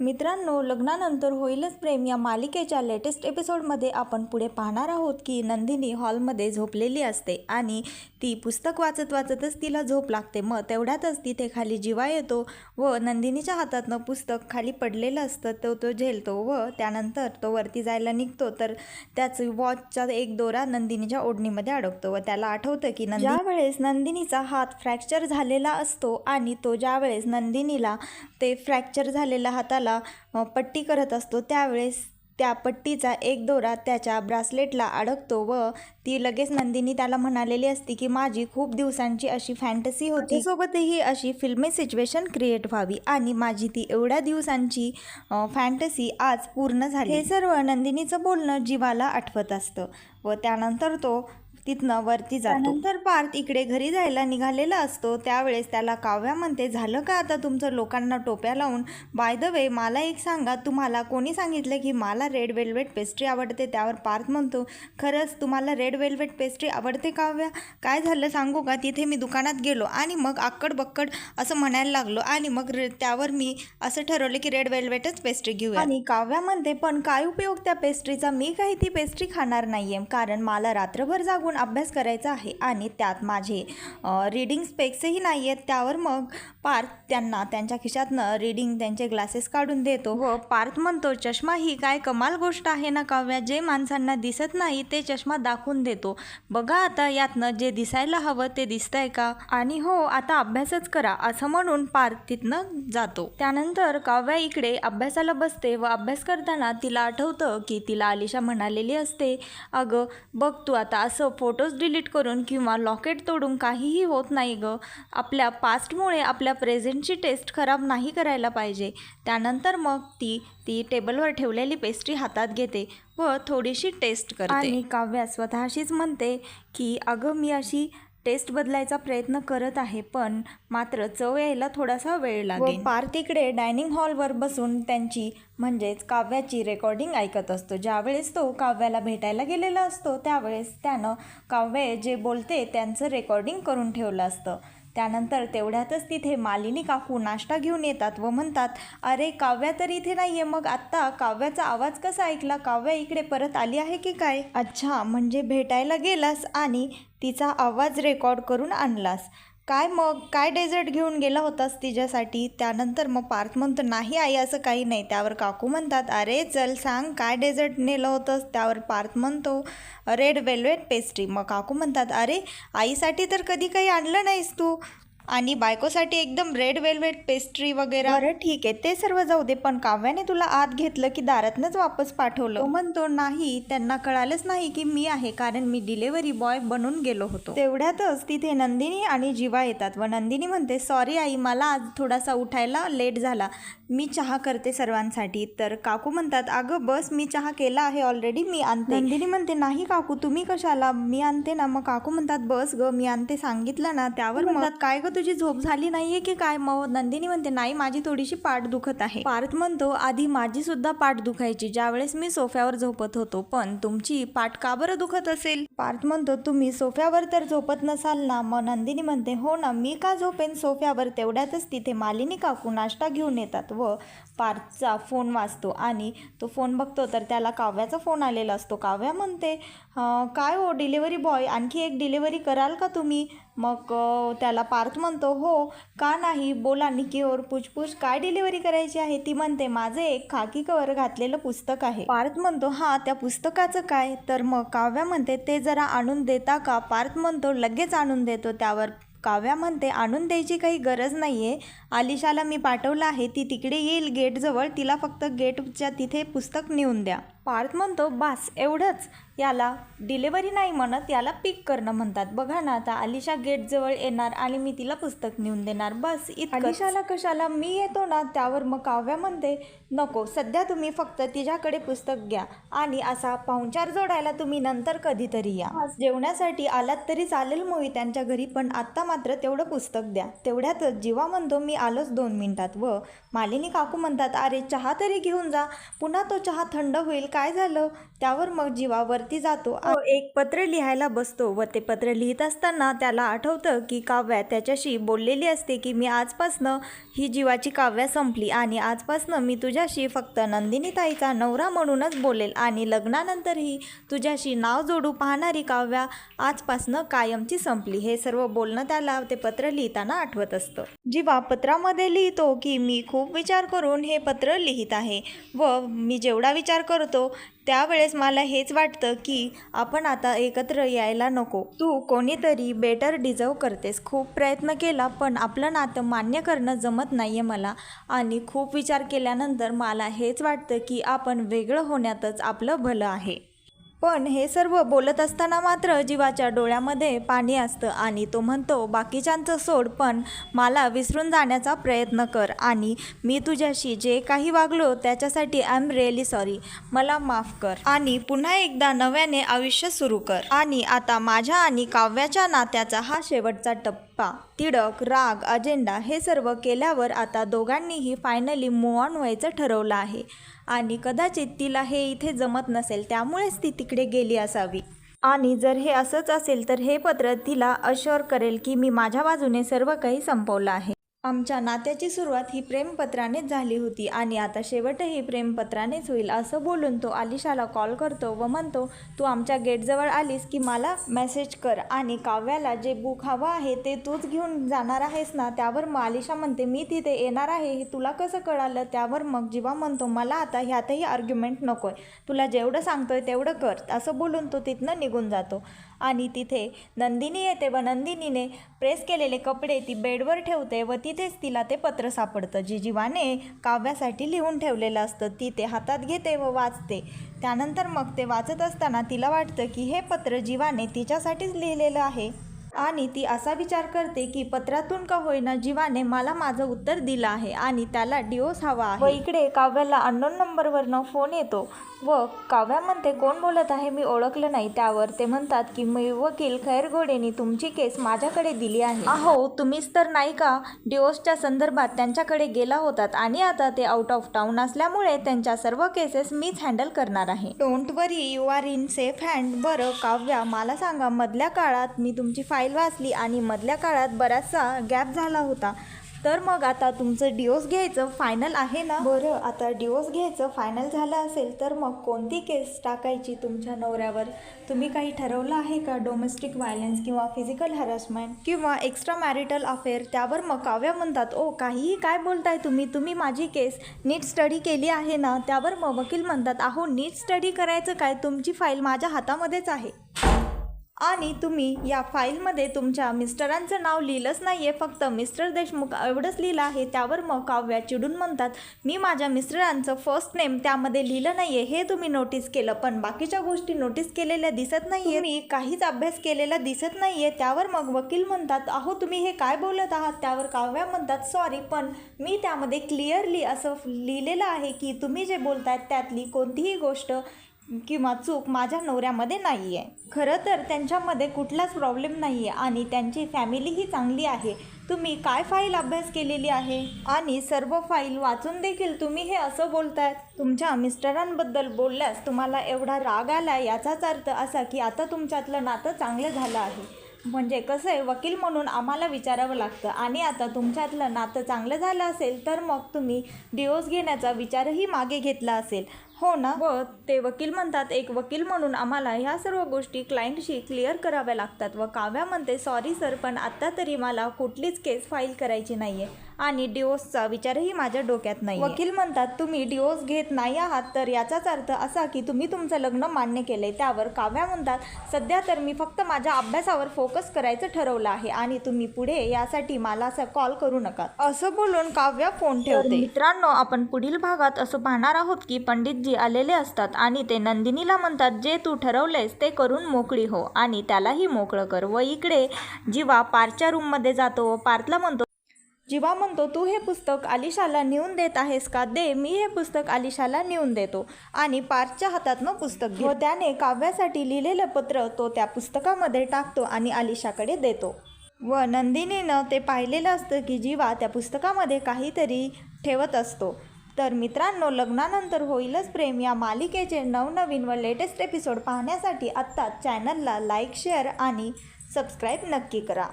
मित्रांनो लग्नानंतर होईलच प्रेम. या मालिकेच्या लेटेस्ट एपिसोडमध्ये आपण पुढे पाहणार आहोत की नंदिनी हॉलमध्ये झोपलेली असते आणि ती पुस्तक वाचत वाचतच तिला झोप लागते. मग तेवढ्यातच तिथे खाली जिवा येतो व नंदिनीच्या हातातनं पुस्तक खाली पडलेलं असतं. तो तो झेलतो व त्यानंतर तो वरती जायला निघतो. तर त्याच वॉचचा एक दोरा नंदिनीच्या ओढणीमध्ये अडकतो व त्याला आठवतं की नंदी ज्यावेळेस नंदिनीचा हात फ्रॅक्चर झालेला असतो आणि तो ज्यावेळेस नंदिनीला ते फ्रॅक्चर झालेल्या हाताला त्याला पट्टी करत असतो त्यावेळेस त्या पट्टीचा एक दोरा त्याच्या ब्रासलेटला अडकतो व ती लगेच नंदिनी त्याला म्हणालेली असती की माझी खूप दिवसांची अशी फॅन्टसी होती. सोबतही अशी फिल्मी सिच्युएशन क्रिएट व्हावी आणि माझी ती एवढ्या दिवसांची फॅन्टसी आज पूर्ण झाली. हे सर्व नंदिनीचं बोलणं जीवाला आठवत असतं व त्यानंतर तो तिथनं वरती जातो. नंतर पार्थ इकडे घरी जायला निघालेला असतो. त्यावेळेस त्याला काव्या म्हणते झालं का आता तुमचं लोकांना टोप्या लावून? बाय द वे मला एक सांगा तुम्हाला कोणी सांगितलं की मला रेड वेल्वेट पेस्ट्री आवडते? त्यावर पार्थ म्हणतो खरंच तुम्हाला रेड वेल्वेट पेस्ट्री आवडते काव्या? काय झालं सांगू का? तिथे मी दुकानात गेलो आणि मग आक्कड बक्कड असं म्हणायला लागलो आणि मग रे- त्यावर मी असं ठरवलं की रेड वेल्वेटच पेस्ट्री घेऊया. आणि काव्या म्हणते पण काय उपयोग त्या पेस्ट्रीचा मी काही ती पेस्ट्री खाणार नाहीये. कारण मला रात्रभर जागून अभ्यास करायचा आहे आणि त्यात माझे रीडिंग स्पेक्सही नाही आहेत त्यावर मग पार्थ त्यांना त्यांच्या खिशातनं रीडिंग त्यांचे ग्लासेस काढून देतो. व पार्थ म्हणतो चष्मा ही काय कमाल गोष्ट आहे ना काव्या जे माणसांना दिसत नाही ते चष्मा दाखवून देतो. बघा आता यातनं जे दिसायला हवं ते दिसतंय का? आणि हो आता अभ्यासच करा असं म्हणून पार्थ तिथनं जातो. त्यानंतर काव्या इकडे अभ्यासाला बसते व अभ्यास करताना तिला आठवतं की तिला अलिशा म्हणालेली असते अगं बघ तू आता असं फोटोज डिलीट करून किंवा लॉकेट तोडून काहीही होत नाही गं. आपल्या पास्टमुळे आपल्या प्रेझेंटची टेस्ट खराब नाही करायला पाहिजे. त्यानंतर मग ती ती टेबलवर ठेवलेली पेस्ट्री हातात घेते व थोडीशी टेस्ट करते. आणि काव्या स्वतःशीच म्हणते की अगं मी अशी टेस्ट बदलायचा प्रयत्न करत आहे पण मात्र चव यायला थोडासा वेळ लागेल. पार्थ इकडे डायनिंग हॉलवर बसून त्यांची म्हणजेच काव्याची रेकॉर्डिंग ऐकत असतो. ज्यावेळेस तो काव्याला भेटायला गेलेला असतो त्यावेळेस त्यानं काव्य जे बोलते त्यांचं रेकॉर्डिंग करून ठेवलं असतं. त्यानंतर तेवढ्यातच तिथे मालिनी काकू नाश्ता घेऊन येतात व म्हणतात अरे काव्या तर इथे नाही आहे मग आत्ता काव्याचा आवाज कसा ऐकला? काव्या इकडे परत आली आहे की काय? अच्छा म्हणजे भेटायला गेलास आणि तिचा आवाज रेकॉर्ड करून आणलास. काय मग काय डेझर्ट घेऊन गेला होतास तिच्यासाठी? त्यानंतर मग पार्थ म्हणतो नाही आई असं काही नाही. त्यावर काकू म्हणतात अरे चल सांग काय डेझर्ट नेलं होतंस? त्यावर पार्थ म्हणतो रेड वेल्वेट पेस्ट्री. मग काकू म्हणतात अरे आईसाठी तर कधी काही आणलं नाहीस तू. आणि बायकोसाठी एकदम रेड वेल्वेट पेस्ट्री वगैरे. बरं ठीक आहे. ते सर्व जाऊ दे पण काव्याने तुला आत घेतलं की दारातनंच वापस पाठवलं. म्हणतो नाही त्यांना कळालंच नाही की मी आहे कारण मी डिलेव्हरी बॉय बनून गेलो होतो. तेवढ्यातच तिथे नंदिनी आणि जीवा येतात व नंदिनी म्हणते सॉरी आई मला आज थोडासा उठायला लेट झाला. मी चहा करते सर्वांसाठी. तर काकू म्हणतात अगं बस मी चहा केला आहे ऑलरेडी मी आणते. नंदिनी म्हणते नाही काकू तुम्ही कशाला? मी आणते ना. मग काकू म्हणतात बस ग मी आणते. सांगितलं ना त्यावर म्हणतात काय ग तुझी झोप झाली नाहीये की काय? मग नंदिनी म्हणते नाही माझी थोडीशी पाठ दुखत आहे. पार्थ म्हणतो आधी माझी सुद्धा पाठ दुखायची ज्यावेळेस मी सोफ्यावर झोपत होतो पण तुमची पाठ का बरं दुखत असेल? पार्थ म्हणतो तुम्ही सोफ्यावर तर झोपत नसाल ना. मग नंदिनी म्हणते हो ना मी का झोपेन? सोफ्यावर तेवढ्यातच तिथे मालिनी काकू नाश्ता घेऊन येतात. व पार्थचा फोन वाचतो आणि तो फोन बघतो तर त्याला काव्याचा फोन आलेला असतो. काव्या म्हणते काय हो डिलेवरी बॉय आणखी एक डिलेवरी कराल का तुम्ही? मग त्याला पार्थ म्हणतो हो का नाही? बोला निकीवर पुछपुछ काय डिलिव्हरी करायची आहे? ती म्हणते माझे एक खाकी कवर घातलेलं पुस्तक आहे. पार्थ म्हणतो हा त्या पुस्तकाचं काय? तर मग काव्या म्हणते ते जरा आणून देता का? पार्थ म्हणतो लगेच आणून देतो त्यावर काव्या म्हणते आणून द्यायची काही गरज नाही आहे आलिशाला मी पाठवलं आहे ती तिकडे येईल गेटजवळ तिला फक्त गेटच्या तिथे पुस्तक नेऊन द्या. पार्थ म्हणतो बास एवढंच. याला डिलेवरी नाही म्हणत याला पिक करणं म्हणतात. बघा ना आता आलिशा गेटजवळ येणार आणि मी तिला पुस्तक नेऊन देणार. बस इतकं आलिशाला कशाला? मी येतो ना त्यावर मग काव्या म्हणते नको सध्या तुम्ही फक्त तिच्याकडे पुस्तक घ्या आणि असा पाहुणचार जोडायला तुम्ही नंतर कधीतरी या. जेवण्यासाठी आलात तरी चालेल मोही त्यांच्या घरी पण आत्ता मात्र तेवढं पुस्तक द्या. तेवढ्यातच जीवा म्हणतो मी आलोच दोन मिनिटात. व मालिनी काकू म्हणतात अरे चहा तरी घेऊन जा. पुन्हा तो चहा थंड होईल काय झालं? त्यावर मग जीवावरती जातो. एक पत्र लिहायला बसतो व ते पत्र लिहित असताना त्याला आठवतं की काव्या त्याच्याशी बोललेली असते की मी आजपासनं ही जीवाची काव्या संपली आणि आजपासनं मी तुझ्याशी फक्त नंदिनी ताईचा नवरा म्हणूनच बोलेल आणि लग्नानंतरही तुझ्याशी नाव जोडू पाहणारी काव्या आजपासनं कायमची संपली. हे सर्व बोलणं त्याला ते पत्र लिहिताना आठवत असतं. जीवा पत्रामध्ये लिहितो की मी खूप विचार करून हे पत्र लिहित आहे व मी जेवढा विचार करतो त्यावेळेस मला हेच वाटतं की आपण आता एकत्र यायला नको. तू कोणीतरी बेटर डिझर्व करतेस. खूप प्रयत्न केला पण आपलं नातं मान्य करणं जमत नाही आहे मला. आणि खूप विचार केल्यानंतर मला हेच वाटतं की आपण वेगळं होण्यातच आपलं भलं आहे. पण हे सर्व बोलत असताना मात्र जीवाच्या डोळ्यामध्ये पाणी असतं आणि तो म्हणतो बाकीच्यांचं सोड पण मला विसरून जाण्याचा प्रयत्न कर आणि मी तुझ्याशी जे काही वागलो त्याच्यासाठी आय एम रिअली सॉरी मला माफ कर आणि पुन्हा एकदा नव्याने आयुष्य सुरू कर आणि आता माझ्या आणि काव्याच्या नात्याचा हा शेवटचा टप्पा. तिडक राग अजेंडा हे सर्व केल्यावर आता दोघांनीही फायनली मूव ऑन व्हायचं ठरवलं आहे. आणि कदाचित तिला हे इथे जमत नसेल त्यामुळेच ती तिकडे गेली असावी. आणि जर हे असंच असेल तर हे पत्र तिला अशोर करेल की मी माझ्या बाजूने सर्व काही संपवलं आहे. आमच्या नात्याची सुरुवात ही प्रेमपत्रानेच झाली होती आणि आता शेवटही प्रेमपत्रानेच होईल असं बोलून तो आलिशाला कॉल करतो व म्हणतो तू आमच्या गेटजवळ आलीस की मला मेसेज कर आणि काव्याला जे बुक हवं आहे ते तूच घेऊन जाणार आहेस ना त्यावर मग आलिशा म्हणते मी तिथे येणार आहे हे तुला कसं कळालं? त्यावर मग जीवा म्हणतो मला आता ह्यातही आर्ग्युमेंट नको आहे तुला जेवढं सांगतोय तेवढं कर असं बोलून तो तिथनं निघून जातो. आणि तिथे नंदिनी येते व नंदिनीने प्रेस केलेले कपडे ती बेडवर ठेवते व तिथेच तिला ते पत्र सापडतं. जी जीवाने काव्यासाठी लिहून ठेवलेलं असतं ती ते हातात घेते व वाचते. त्यानंतर मग ते वाचत असताना तिला वाटतं की हे पत्र जीवाने तिच्यासाठीच लिहिलेलं आहे. आणि ती असा विचार करते की पत्रातून का होईना जीवाने मला माझं उत्तर दिलं आहे आणि त्याला डिओस हवा आहे. व इकडे काव्याला अननोन नंबरवरनं फोन येतो. व काव्या म्हणते कोण बोलत आहे? मी ओळखलं नाही. त्यावर ते म्हणतात की मी वकील खैर घोडेनी तुमची केस माझ्याकडे दिली आहे. अहो तुम्हीच तर नाही का? डिओसच्या संदर्भात त्यांच्याकडे गेला होतात आणि आता ते आउट ऑफ टाऊन असल्यामुळे त्यांच्या सर्व केसेस मीच हँडल करणार आहे. Don't worry you are in safe hand बरं काव्या मला सांगा मधल्या काळात मी तुमची फाईल वाचली आणि मधल्या काळात बराचसा गॅप झाला होता. तर मग आता तुमचं डिओस घ्यायचं फायनल आहे ना? बरं आता डिओस घ्यायचं फायनल झालं असेल तर मग कोणती केस टाकायची तुमच्या नवऱ्यावर? तुम्ही काही ठरवलं आहे का डोमेस्टिक व्हायलन्स किंवा फिजिकल हॅरॅसमेंट किंवा एक्स्ट्रा मॅरिटल अफेअर त्यावर मग काव्य म्हणतात ओ काहीही काय बोलताय तुम्ही? तुम्ही माझी केस नीट स्टडी केली आहे ना? त्यावर मग वकील म्हणतात अहो नीट स्टडी करायचं काय? तुमची फाईल माझ्या हातामध्येच आहे. आणि तुम्ही या फाईलमध्ये तुमच्या मिस्टरांचं नाव लिहिलंच नाही आहे फक्त मिस्टर देशमुख एवढंच लिहिलं आहे. त्यावर मग काव्या चिडून म्हणतात मी माझ्या मिस्टरांचं फर्स्ट नेम त्यामध्ये लिहिलं नाही आहे हे तुम्ही नोटीस केलं. पण बाकीच्या गोष्टी नोटीस केलेल्या दिसत नाही आहे मी काहीच अभ्यास केलेला दिसत नाही आहे त्यावर मग वकील म्हणतात अहो तुम्ही हे काय बोलत आहात? त्यावर काव्या म्हणतात सॉरी पण मी त्यामध्ये क्लिअरली असं लिहिलेलं आहे की तुम्ही जे बोलतात त्यातली कोणतीही गोष्ट किंवा चूक माझ्या नवऱ्यामध्ये नाही आहे खरं तर त्यांच्यामध्ये कुठलाच प्रॉब्लेम नाही आहे आणि त्यांची फॅमिलीही चांगली आहे. तुम्ही काय फाईल अभ्यास केलेली आहे? आणि सर्व फाईल वाचून देखील तुम्ही हे असं बोलतायत तुमच्या मिस्टरांबद्दल बोलल्यास तुम्हाला एवढा राग आला याचाच अर्थ असा की आता तुमच्यातलं नातं चांगलं झालं आहे. म्हणजे कसं आहे वकील म्हणून आम्हाला विचारावं लागतं. आणि आता तुमच्यातलं नातं चांगलं झालं असेल तर मग तुम्ही डिवोर्स घेण्याचा विचारही मागे घेतला असेल. हो ना? व ते वकील म्हणतात एक वकील म्हणून आम्हाला ह्या सर्व गोष्टी क्लायंटशी क्लिअर कराव्या लागतात. व काव्या म्हणते सॉरी सर पण आत्ता तरी मला कुठलीच केस फाईल करायची नाही आहे आणि डिवोर्सचा विचारही माझ्या डोक्यात नाही वकील म्हणतात तुम्ही डिवोर्स घेत नाही आहात तर याचाच अर्थ असा की तुम्ही तुमचं लग्न मान्य केलंय. त्यावर काव्या म्हणतात सध्या तर मी फक्त माझ्या अभ्यासावर फोकस करायचं ठरवलं आहे आणि तुम्ही पुढे यासाठी मला असं कॉल करू नका. असं बोलून काव्या फोन ठेवते. मित्रांनो आपण पुढील भागात असं पाहणार आहोत की पंडितजी आलेले असतात आणि ते नंदिनीला म्हणतात जे तू ठरवलंयस ते करून मोकळी हो आणि त्यालाही मोकळं कर. व इकडे जीवा पारच्या रूममध्ये जातो व पार्थला म्हणतो जीवा म्हणतो तू हे पुस्तक आलिशाला नेऊन देत आहेस का? दे मी हे पुस्तक आलिशाला नेऊन देतो. आणि पार्थच्या हातातनं पुस्तक घे त्याने काव्यासाठी लिहिलेलं पत्र तो त्या पुस्तकामध्ये टाकतो आणि आलिशाकडे देतो. व नंदिनीनं ते पाहिलेलं असतं की जीवा त्या पुस्तकामध्ये काहीतरी ठेवत असतो. तर मित्रांनो लग्नानंतर होईलच प्रेम. या मालिकेचे नवनवीन व लेटेस्ट एपिसोड पाहण्यासाठी आत्ताच चॅनलला लाईक शेअर आणि सबस्क्राईब नक्की करा.